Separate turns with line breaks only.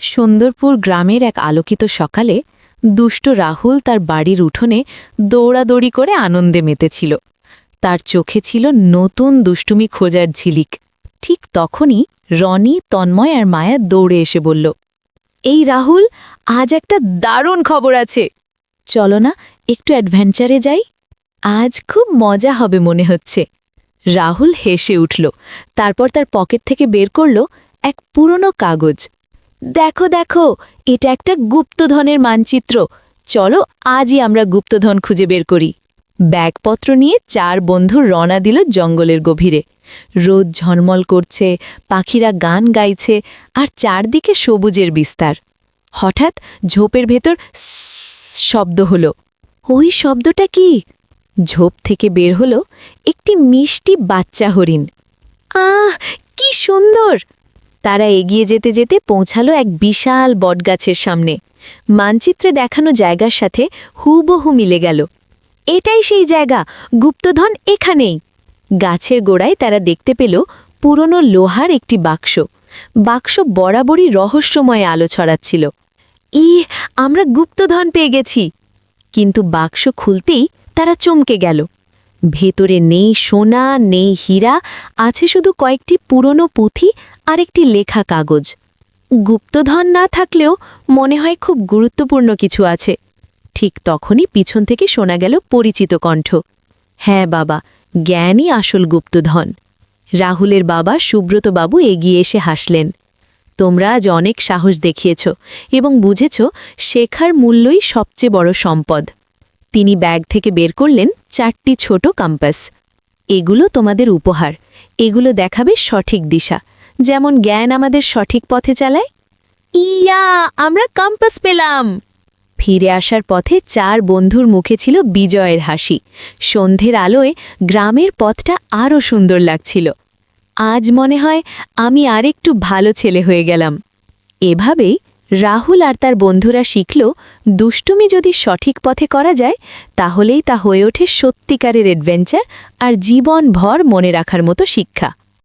সুন্দরপুর গ্রামের এক আলোকিত সকালে দুষ্ট রাহুল তার বাড়ির উঠোনে দৌড়াদৌড়ি করে আনন্দে মেতেছিল। তার চোখে ছিল নতুন দুষ্টুমি খোঁজার ঝিলিক। ঠিক তখনই রনি, তন্ময় আর মায়া দৌড়ে এসে বলল, এই রাহুল, আজ একটা দারুণ খবর আছে। চলো না, একটু অ্যাডভেঞ্চারে যাই। আজ খুব মজা হবে মনে হচ্ছে। রাহুল হেসে উঠল, তারপর তার পকেট থেকে বের করল এক পুরনো কাগজ। দেখো দেখো, এটা একটা গুপ্তধনের মানচিত্র। চলো, আজই আমরা গুপ্তধন খুঁজে বের করি। ব্যাগপত্র নিয়ে চার বন্ধু রওনা দিল জঙ্গলের গভীরে। রোদ ঝলমল করছে, পাখিরা গান গাইছে, আর চারদিকে সবুজের বিস্তার। হঠাৎ ঝোপের ভেতর শব্দ হলো। ওই শব্দটা কি? ঝোপ থেকে বের হলো একটি মিষ্টি বাচ্চা হরিণ। আহ, কি সুন্দর! তারা এগিয়ে যেতে যেতে পৌঁছালো এক বিশাল বটগাছের সামনে। মানচিত্রে দেখানো জায়গার সাথে হুবহু মিলে গেল। এটাই সেই জায়গা, গুপ্তধন এখানেই! গাছের গোড়ায় তারা দেখতে পেল পুরনো লোহার একটি বাক্স। বাক্স বরাবরই রহস্যময় আলো ছড়াচ্ছিল। ই আমরা গুপ্তধন পেয়ে গেছি! কিন্তু বাক্স খুলতেই তারা চমকে গেল। ভেতরে নেই সোনা, নেই হীরা, আছে শুধু কয়েকটি পুরনো পুঁথি আর একটি লেখা কাগজ। গুপ্তধন না থাকলেও মনে হয় খুব গুরুত্বপূর্ণ কিছু আছে। ঠিক তখনই পিছন থেকে শোনা গেল পরিচিত কণ্ঠ। হ্যাঁ বাবা, জ্ঞানই আসল গুপ্তধন। রাহুলের বাবা সুব্রতবাবু এগিয়ে এসে হাসলেন। তোমরা আজ অনেক সাহস দেখিয়েছ এবং বুঝেছ শেখার মূল্যই সবচেয়ে বড় সম্পদ। তিনি ব্যাগ থেকে বের করলেন চারটি ছোট কম্পাস। এগুলো তোমাদের উপহার। এগুলো দেখাবে সঠিক দিশা। যেমন জ্ঞান আমাদের সঠিক পথে চালায়। ইয়া, আমরা কম্পাস পেলাম। ফিরে আসার পথে চার বন্ধুর মুখে ছিল বিজয়ের হাসি। সন্ধ্যের আলোয় গ্রামের পথটা আরও সুন্দর লাগছিল। আজ মনে হয় আমি আরেকটু ভালো ছেলে হয়ে গেলাম। এভাবেই রাহুল আর তার বন্ধুরা শিখল, দুষ্টুমি যদি সঠিক পথে করা যায়, তাহলেই তা হয়ে ওঠে সত্যিকারের অ্যাডভেঞ্চার আর জীবনভর মনে রাখার মতো শিক্ষা।